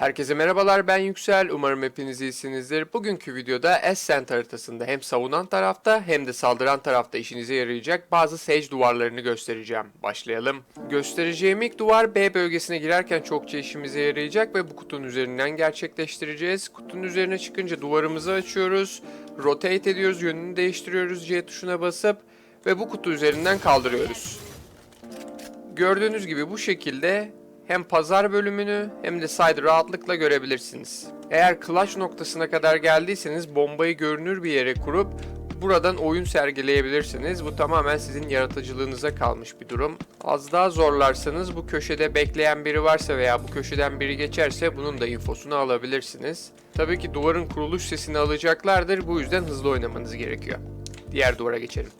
Herkese merhabalar ben Yüksel. Umarım hepiniz iyisinizdir. Bugünkü videoda Ascent haritasında hem savunan tarafta hem de saldıran tarafta işinize yarayacak bazı sage duvarlarını göstereceğim. Başlayalım. Göstereceğim ilk duvar B bölgesine girerken çokça işimize yarayacak ve bu kutunun üzerinden gerçekleştireceğiz. Kutunun üzerine çıkınca duvarımızı açıyoruz. Rotate ediyoruz, yönünü değiştiriyoruz C tuşuna basıp ve bu kutu üzerinden kaldırıyoruz. Gördüğünüz gibi bu şekilde hem pazar bölümünü hem de side rahatlıkla görebilirsiniz. Eğer clutch noktasına kadar geldiyseniz bombayı görünür bir yere kurup buradan oyun sergileyebilirsiniz. Bu tamamen sizin yaratıcılığınıza kalmış bir durum. Az daha zorlarsanız bu köşede bekleyen biri varsa veya bu köşeden biri geçerse bunun da infosunu alabilirsiniz. Tabii ki duvarın kuruluş sesini alacaklardır. Bu yüzden hızlı oynamanız gerekiyor. Diğer duvara geçelim.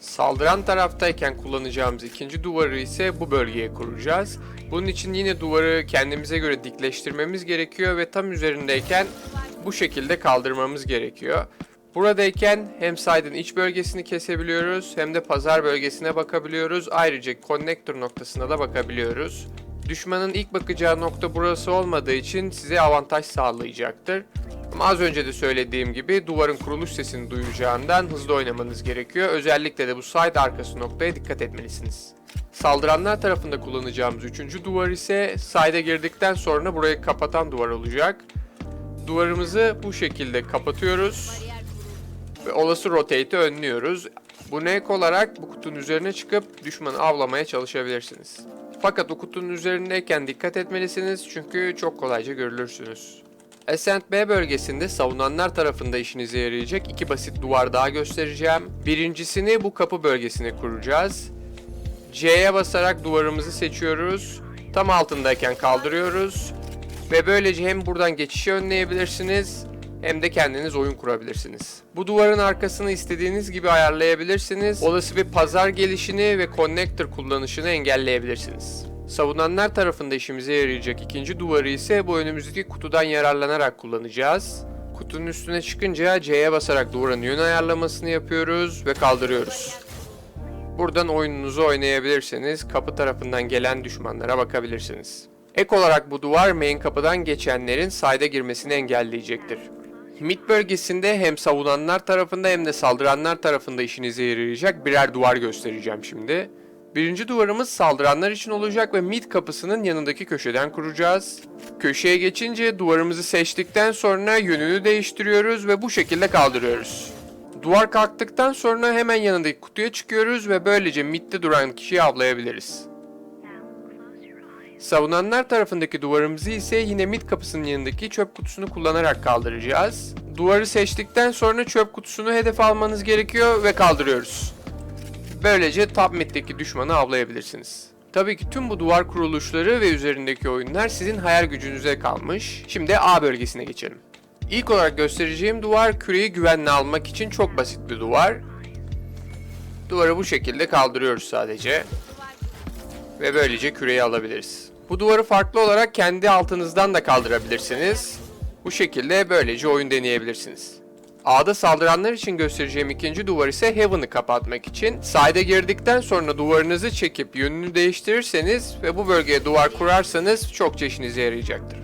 Saldıran taraftayken kullanacağımız ikinci duvarı ise bu bölgeye kuracağız. Bunun için yine duvarı kendimize göre dikleştirmemiz gerekiyor ve tam üzerindeyken bu şekilde kaldırmamız gerekiyor. Buradayken hem side'ın iç bölgesini kesebiliyoruz hem de pazar bölgesine bakabiliyoruz. Ayrıca connector noktasına da bakabiliyoruz. Düşmanın ilk bakacağı nokta burası olmadığı için size avantaj sağlayacaktır. Az önce de söylediğim gibi duvarın kuruluş sesini duyacağından hızlı oynamanız gerekiyor. Özellikle de bu side arkası noktaya dikkat etmelisiniz. Saldıranlar tarafında kullanacağımız üçüncü duvar ise side'e girdikten sonra burayı kapatan duvar olacak. Duvarımızı bu şekilde kapatıyoruz ve olası rotate'i önlüyoruz. Buna ek olarak bu kutunun üzerine çıkıp düşmanı avlamaya çalışabilirsiniz. Fakat o kutunun üzerindeyken dikkat etmelisiniz çünkü çok kolayca görülürsünüz. Ascent B bölgesinde savunanlar tarafında işinize yarayacak iki basit duvar daha göstereceğim. Birincisini bu kapı bölgesine kuracağız. C'ye basarak duvarımızı seçiyoruz. Tam altındayken kaldırıyoruz. Ve böylece hem buradan geçişi önleyebilirsiniz hem de kendiniz oyun kurabilirsiniz. Bu duvarın arkasını istediğiniz gibi ayarlayabilirsiniz. Olası bir pazar gelişini ve connector kullanışını engelleyebilirsiniz. Savunanlar tarafında işimize yarayacak ikinci duvarı ise bu önümüzdeki kutudan yararlanarak kullanacağız. Kutunun üstüne çıkınca C'ye basarak duvarın yön ayarlamasını yapıyoruz ve kaldırıyoruz. Buradan oyununuzu oynayabilirsiniz. Kapı tarafından gelen düşmanlara bakabilirsiniz. Ek olarak bu duvar main kapıdan geçenlerin side'e girmesini engelleyecektir. Mid bölgesinde hem savunanlar tarafında hem de saldıranlar tarafında işinize yarayacak birer duvar göstereceğim şimdi. Birinci duvarımız saldıranlar için olacak ve mid kapısının yanındaki köşeden kuracağız. Köşeye geçince duvarımızı seçtikten sonra yönünü değiştiriyoruz ve bu şekilde kaldırıyoruz. Duvar kalktıktan sonra hemen yanındaki kutuya çıkıyoruz ve böylece midde duran kişiyi avlayabiliriz. Savunanlar tarafındaki duvarımızı ise yine mid kapısının yanındaki çöp kutusunu kullanarak kaldıracağız. Duvarı seçtikten sonra çöp kutusunu hedef almanız gerekiyor ve kaldırıyoruz. Böylece top mid'deki düşmanı avlayabilirsiniz. Tabii ki tüm bu duvar kuruluşları ve üzerindeki oyunlar sizin hayal gücünüze kalmış. Şimdi A bölgesine geçelim. İlk olarak göstereceğim duvar küreyi güvenle almak için çok basit bir duvar. Duvarı bu şekilde kaldırıyoruz sadece. Ve böylece küreyi alabiliriz. Bu duvarı farklı olarak kendi altınızdan da kaldırabilirsiniz. Bu şekilde böylece oyun deneyebilirsiniz. A'da saldıranlar için göstereceğim ikinci duvar ise Heaven'ı kapatmak için. Side'e girdikten sonra duvarınızı çekip yönünü değiştirirseniz ve bu bölgeye duvar kurarsanız çokça işinize yarayacaktır.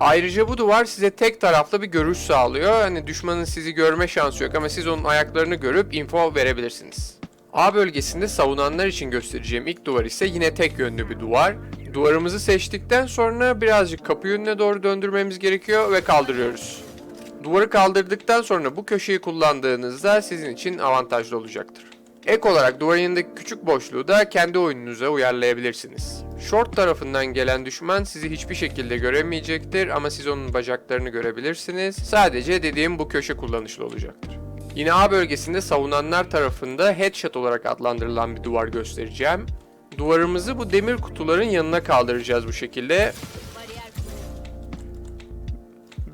Ayrıca bu duvar size tek taraflı bir görüş sağlıyor. Hani düşmanın sizi görme şansı yok ama siz onun ayaklarını görüp info verebilirsiniz. A bölgesinde savunanlar için göstereceğim ilk duvar ise yine tek yönlü bir duvar. Duvarımızı seçtikten sonra birazcık kapı yönüne doğru döndürmemiz gerekiyor ve kaldırıyoruz. Duvarı kaldırdıktan sonra bu köşeyi kullandığınızda sizin için avantajlı olacaktır. Ek olarak duvarın yanındaki küçük boşluğu da kendi oyununuza uyarlayabilirsiniz. Short tarafından gelen düşman sizi hiçbir şekilde göremeyecektir ama siz onun bacaklarını görebilirsiniz. Sadece dediğim bu köşe kullanışlı olacaktır. Yine A bölgesinde savunanlar tarafında headshot olarak adlandırılan bir duvar göstereceğim. Duvarımızı bu demir kutuların yanına kaldıracağız bu şekilde.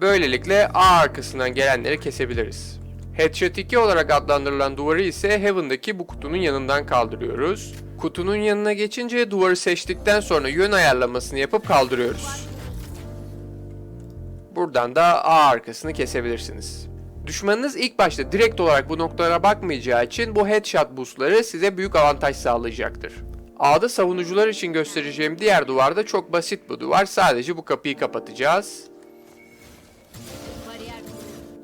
Böylelikle A arkasından gelenleri kesebiliriz. Headshot 2 olarak adlandırılan duvarı ise Heaven'daki bu kutunun yanından kaldırıyoruz. Kutunun yanına geçince duvarı seçtikten sonra yön ayarlamasını yapıp kaldırıyoruz. Buradan da A arkasını kesebilirsiniz. Düşmanınız ilk başta direkt olarak bu noktalara bakmayacağı için bu headshot boostları size büyük avantaj sağlayacaktır. A'da savunucular için göstereceğim diğer duvarda çok basit bu duvar. Sadece bu kapıyı kapatacağız.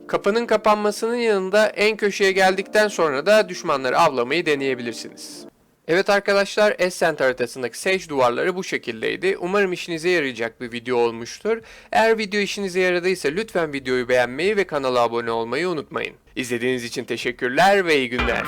Kapının kapanmasının yanında en köşeye geldikten sonra da düşmanları avlamayı deneyebilirsiniz. Evet arkadaşlar Ascent haritasındaki Sage duvarları bu şekildeydi. Umarım işinize yarayacak bir video olmuştur. Eğer video işinize yaradıysa lütfen videoyu beğenmeyi ve kanala abone olmayı unutmayın. İzlediğiniz için teşekkürler ve iyi günler.